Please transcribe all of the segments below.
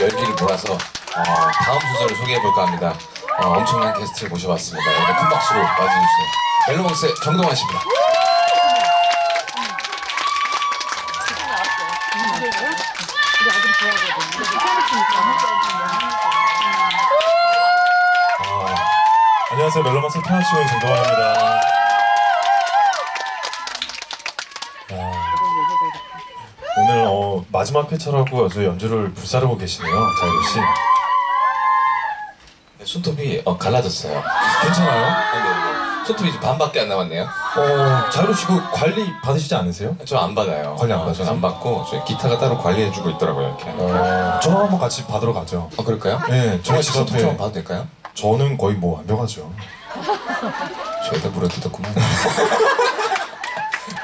열기를 몰아서 어, 다음 순서를 소개해볼까 합니다. 어, 엄청난 게스트를 모셔봤습니다. 여러분 큰 박수로 맞이해주세요. 멜로망스의 정동환 씨입니다. 아, 안녕하세요 멜로망스 피아노치고의 정동환입니다. 마지막 회차라고 아주 연주를 불사르고 계시네요 자유로 씨. 네, 손톱이 어, 갈라졌어요. 괜찮아요? 아, 네, 네. 손톱이 이제 반밖에 안 남았네요. 어, 자유로 씨그 관리 받으시지 않으세요? 저 안 받아요. 관리 안 어, 받으세요? 안 받고 저희 기타가 따로 관리해주고 있더라고요. 이렇게. 어, 어, 저랑 한번 같이 받으러 가죠. 그럴까요? 네, 정말 정말 손톱 좀 봐도 될까요? 저는 거의 뭐 완벽하죠. 저희가 물어뜯었구만.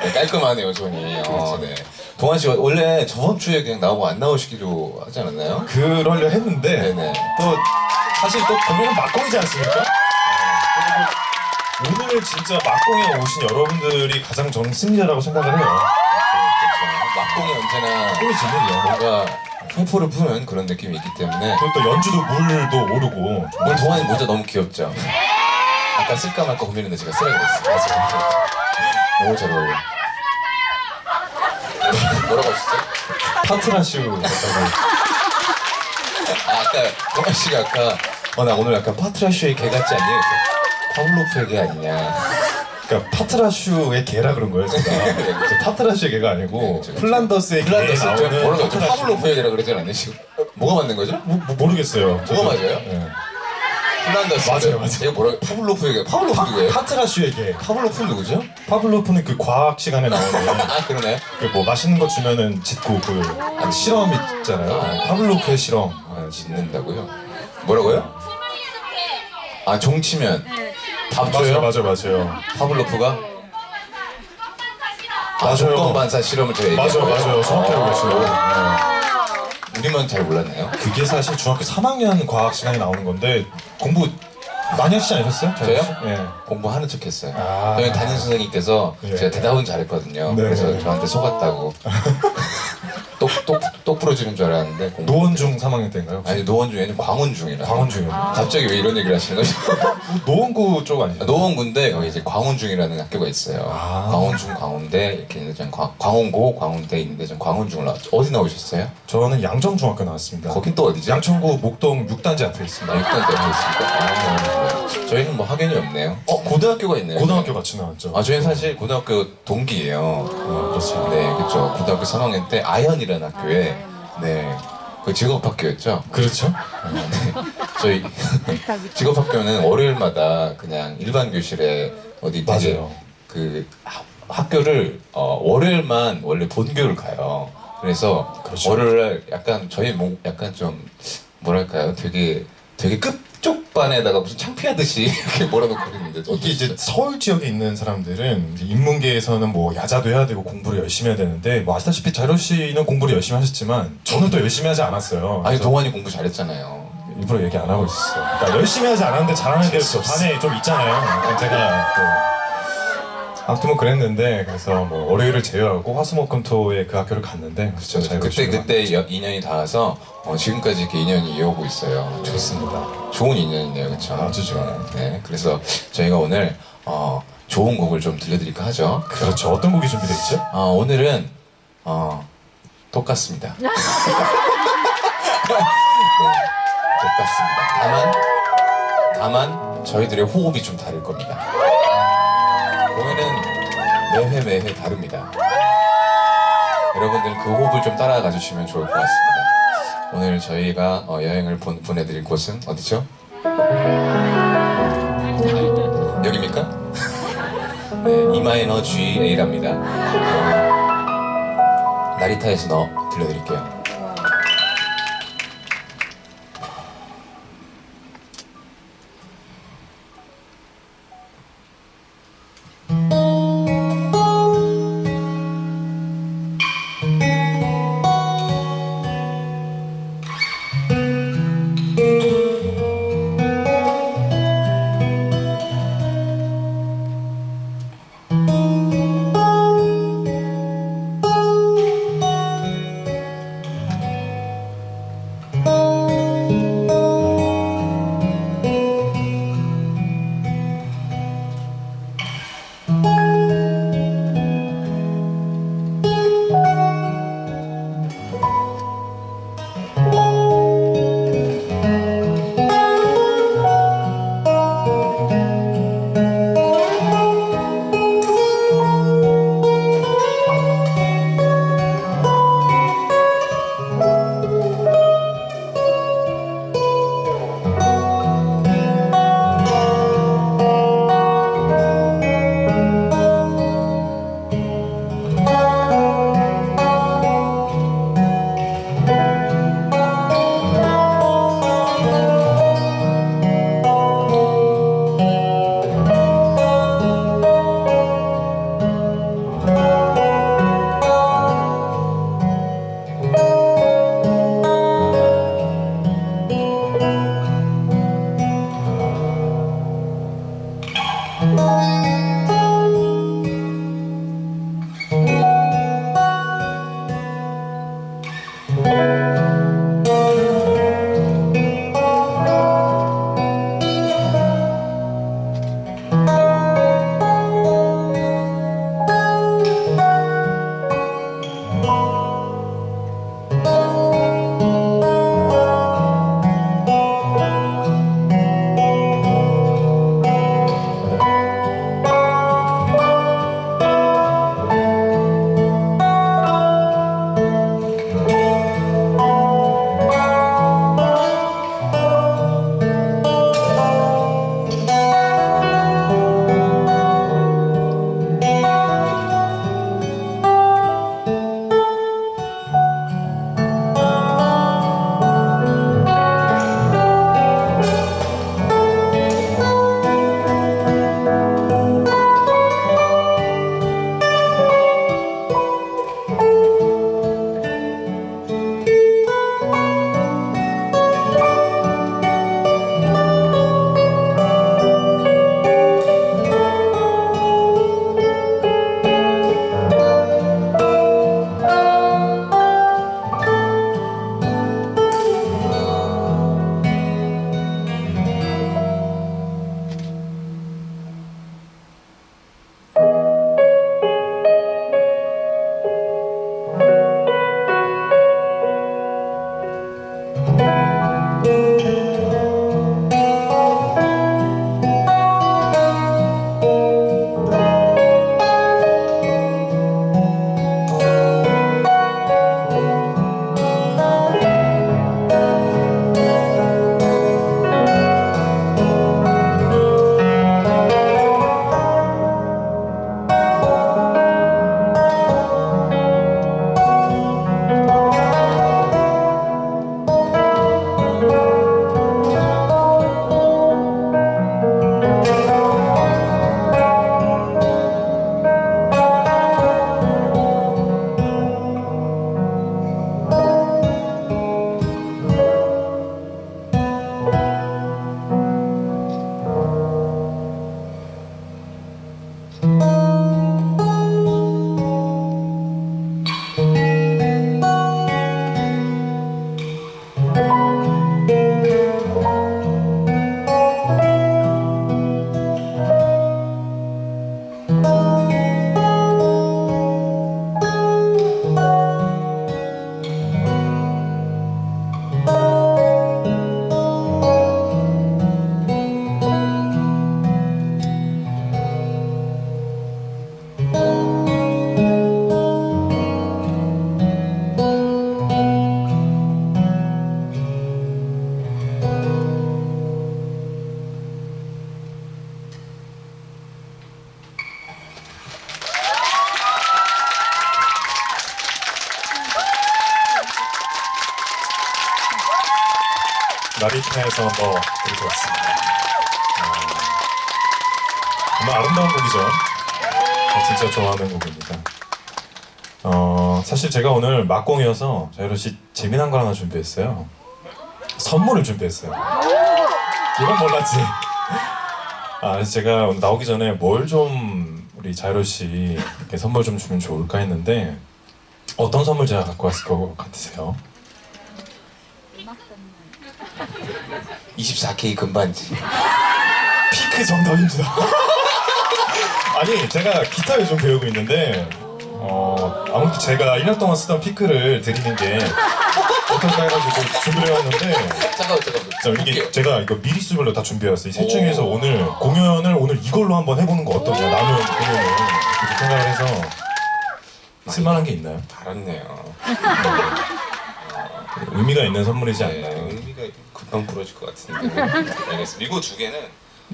네, 깔끔하네요, 손이. 어, 네. 동환 씨 원래 저번 주에 그냥 나오고 안 나오시기로 하지 않았나요? 그러려 했는데 네네. 또 사실 또 공연은 막공이지 않습니까? 네, 그리고 오늘 진짜 막공에 오신 여러분들이 가장 저는 승리자라고 생각을 해요. 그렇죠. 막공이 언제나 막공이 진리죠. 뭔가 회포를 푸는 그런 느낌이 있기 때문에 그리고 또 연주도 물도 오르고 오늘 동환이 모자 너무 귀엽죠? 아까 쓸까 말까 고민했는데 제가 쓰라고 했어요. 너무 잘 어울려. 뭐라고 하셨죠? 파트라슈 같다고. 아, 아까 동환 씨가 아까 어 나 오늘 약간 파트라쇼의 개 같지 않니? 그래서 파울로프의 개 아니냐. 그러니까 파트라슈의 개라 그런 거예요, 제가. 파트라슈의 개가 아니고 네, 그렇죠. 플란더스의 개에 플란더스 저 나오는 뭐라고? 파트라슈. 파블로프의 개라 그러지 않았나요 지금? 뭐가 맞는 거죠? 뭐, 뭐 모르겠어요. 저도. 뭐가 맞아요? 네. 플란더스. 맞아요, 맞아요. 이거 뭐라고? 파블로프의 개. 파블로프 누구예요? 파트라슈의 개. 파블로프는 누구죠? 파블로프는 그 과학 시간에 나오는 아 그러네. 그뭐 맛있는 거 주면은 짓고 그 실험 있잖아요. 파블로프의 실험. 아, 짓는다고요? 뭐라고요? 아 종치면 밥 맞아요? 맞아요, 맞아요. 파블로프가? 아 맞아요. 조건 반사 실험을 제가 얘기한 맞아요, 거예요? 맞아요. 정확히 알고 계시네요. 네. 우리만 잘 몰랐나요? 그게 사실 중학교 3학년 과학 시간에 나오는 건데 공부 많이 하시지 않으셨어요? 저요? 네. 공부하는 척 했어요. 아. 저희 담임 선생님께서 예. 제가 대답은 잘했거든요. 네, 그래서. 저한테 속았다고. 똑똑똑 부러지는 줄 알았는데 공부. 노원중 3학년 때인가요? 아니 노원중에는 광운중이라. 광원중이요. 갑자기 왜 이런 얘기를 하시는 거죠? 노원구 쪽 아니에요? 노원군데 여기 이제 광운중이라는 학교가 있어요. 아. 광운중, 광운대 이렇게 있는데 전 광, 광운고, 광운대 있는데 전 광운중을 나왔죠. 어디 나오셨어요? 저는 양정중학교 나왔습니다. 거긴 또 어디죠? 양천구 목동 6단지 앞에 있습니다. 아, 육단 대학교 있습니까? 아, 네. 저희는 뭐 학연이 없네요. 어 고등학교가 있네요. 고등학교 같이 나왔죠. 아 저희는 사실 고등학교 동기예요. 어, 그렇죠. 네, 그렇죠. 고등학교 3학년 때 아현이라는 학교 에 네. 그 직업학교였죠. 그렇죠? 저희 직업학교는 월요일마다 그냥 일반 교실에 어디 되게 맞아요. 그 하- 학교를 어, 월요일만 원래 본교를 가요. 그래서 그렇죠. 월요일 약간 저희 뭐 약간 좀 뭐랄까요? 되게 되게 끝 쪽반에다가 무슨 창피하듯이 이렇게 있는데 이게 이제 서울 지역에 있는 사람들은 이제 인문계에서는 뭐 야자도 해야 되고 공부를 열심히 해야 되는데 뭐 아시다시피 자료 씨는 공부를 열심히 하셨지만 저는 또 열심히 하지 않았어요. 아니 그래서 동환이 공부 잘했잖아요. 일부러 얘기 안 하고 있었어요. 그러니까 열심히 하지 않았는데 잘하는 게. 반에 좀 있잖아요. 제가 또 아무튼 뭐 그랬는데 그래서 뭐 월요일을 제외하고 화수목금토에 그 학교를 갔는데 그렇죠. 잘 그때 오시구나. 그때 여- 인연이 닿아서 어, 지금까지 이렇게 인연이 이어오고 있어요. 좋습니다. 좋은 인연이네요, 그렇죠? 아주 좋아요. 네, 그래서 저희가 오늘 어, 좋은 곡을 좀 들려드릴까 하죠. 그렇죠. 어떤 곡이 준비되어 있죠? 어, 오늘은 어, 똑같습니다. 네, 똑같습니다. 다만 다만 저희들의 호흡이 좀 다를 겁니다. 공연은 매회 매회 다릅니다. 여러분들은 그 호흡을 좀 따라가 주시면 좋을 것 같습니다. 오늘 저희가 어, 여행을 보, 보내드릴 곳은 어디죠? 여기입니까? 네, 이마이너 GA랍니다. 어, 나리타에서 너 들려드릴게요. 나비타에서 한번 들고 왔습니다. 어, 정말 아름다운 곡이죠. 어, 진짜 좋아하는 곡입니다. 어, 사실 제가 오늘 막공이어서 자유로 씨 재미난 걸 하나 준비했어요. 선물을 준비했어요. 이건 몰랐지. 아, 그래서 제가 나오기 전에 뭘 좀 우리 자유로 씨께 선물 좀 주면 좋을까 했는데 어떤 선물 제가 갖고 왔을 것 같으세요? 24K 금반지. 피크 정답입니다. 아니 제가 기타 요즘 배우고 있는데 어 아무튼 제가 1년 동안 쓰던 피크를 드리는 게 어떨까 해가지고 준비를 해왔는데 잠깐만 잠깐만. 자, 이게 제가 이거 미리 수별로 다 준비해왔어요. 이 셋 중에서 오늘 공연을 오늘 이걸로 한번 해보는 거 어떠냐 남은 공연을 그렇게 생각을 해서 쓸만한 게 있나요? 알았네요. 의미가 있는 선물이지 네, 않나요? 금방 부러질 것 같은데. 알겠습니다. 이거 두 개는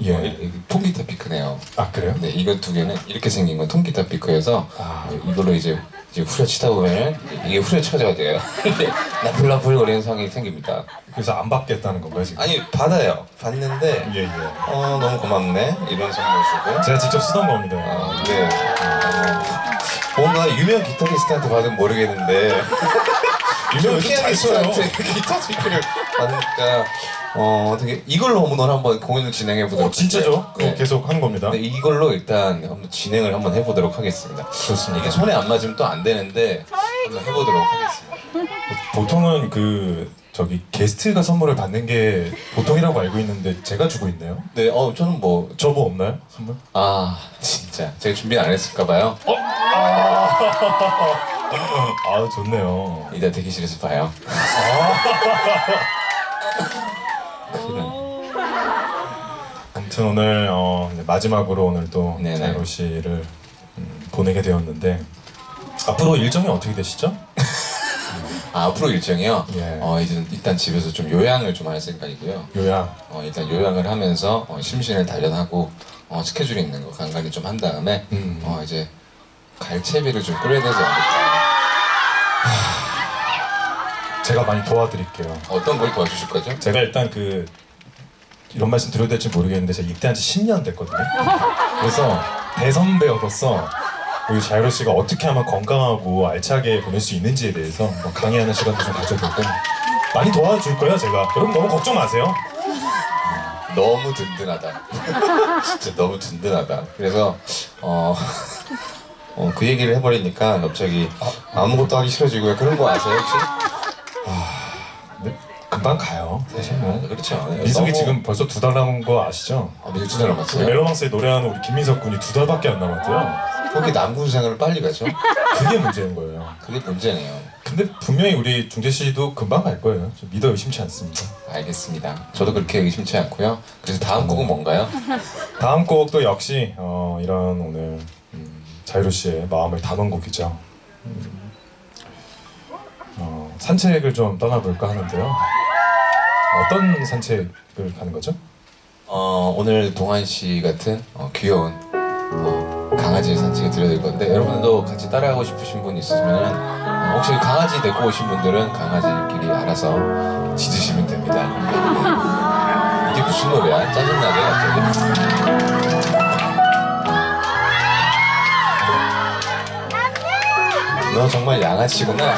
예. 어, 이- 이 통기타 피크네요. 아 그래요? 네, 이거 두 개는 이렇게 생긴 건 통기타 피크여서 아. 이걸로 이제 이제 후려치다 보면 이게 후려쳐져야 돼요. 나불나불 거리는 상황이 생깁니다. 그래서 안 받겠다는 건가요 지금? 아니 받아요. 받는데 예 예. 어 너무 고맙네 이런 선물 주고. 제가 직접 쓰던 겁니다. 어, 네. 어, 뭔가 유명 기타리스트한테 받으면 모르겠는데 써요. 피아니스트한테 기타 스피커를 받으니까 어 되게 이걸로 오늘 한번 공연을 진행해 보도록 어, 진짜죠? 그거 네. 계속 한 겁니다. 네, 이걸로 일단 한번 진행을 한번 해보도록 하겠습니다. 좋습니다. 이게 손에 안 맞으면 또 안 되는데 한번 해보도록 하겠습니다. 보통은 그 저기 게스트가 선물을 받는 게 보통이라고 알고 있는데 제가 주고 있네요. 네, 어 저는 뭐 저 뭐 없나요? 선물? 아 진짜 제가 준비 안 했을까 봐요. 아 좋네요. 이따 대기실에서 봐요. 아무튼 오늘 어, 이제 마지막으로 오늘 또 네네. 자이로 씨를 음, 보내게 되었는데 앞으로 일정이 어떻게 되시죠? 아, 앞으로 일정이요. 예. 어 이제 일단 집에서 좀 요양을 좀 할 생각이고요. 요양. 어 일단 요양을 하면서 어, 심신을 단련하고 어, 스케줄이 있는 거 간간히 좀 한 다음에 음. 어 이제 갈채비를 좀 끓여야 되지 않을까. 제가 많이 도와드릴게요. 어떤 걸 도와주실 거죠? 제가 일단 그 이런 말씀 드려도 될지 모르겠는데 제가 입대한 지 10년 됐거든요. 그래서 대선배로서 우리 자이로 씨가 어떻게 하면 건강하고 알차게 보낼 수 있는지에 대해서 뭐 강의하는 시간도 좀 가져보고 많이 도와줄 거예요 제가. 여러분 너무 걱정 마세요. 너무 든든하다. 진짜 너무 든든하다. 그래서 어, 어, 그 얘기를 해버리니까 갑자기 아무것도 하기 싫어지고 요 그런 거 아세요 혹시? 근데 금방 가요. 사실 뭐. 그렇죠. 민석이 너무- 지금 벌써 두 달 남은 거 아시죠? 아, 민석 두달 우리 남았어요. 멜로망스에 노래하는 우리 김민석 군이 두 달밖에 안 남았대요. 그렇게 남군 생활을 빨리 가죠? 그게 문제인 거예요. 그게 문제네요. 근데 분명히 우리 중재 씨도 금방 갈 거예요. 저 믿어 의심치 않습니다. 알겠습니다. 저도 그렇게 의심치 않고요. 그래서 다음 곡은 뭔가요? 다음 곡도 역시 어, 이런 오늘 음, 자이로 씨의 마음을 담은 곡이죠. 음, 어, 산책을 좀 떠나볼까 하는데요. 어떤 산책을 가는 거죠? 어, 오늘 동환 씨 같은 어, 귀여운 어, 강아지 산책을 들려드릴 건데 여러분도 같이 따라하고 싶으신 분 있으면 어, 혹시 강아지 데리고 오신 분들은 강아지끼리 알아서 짖으시면 됩니다. 네. 이게 무슨 노래야? 짜증나게 갑자기. 너 정말 양아치구나.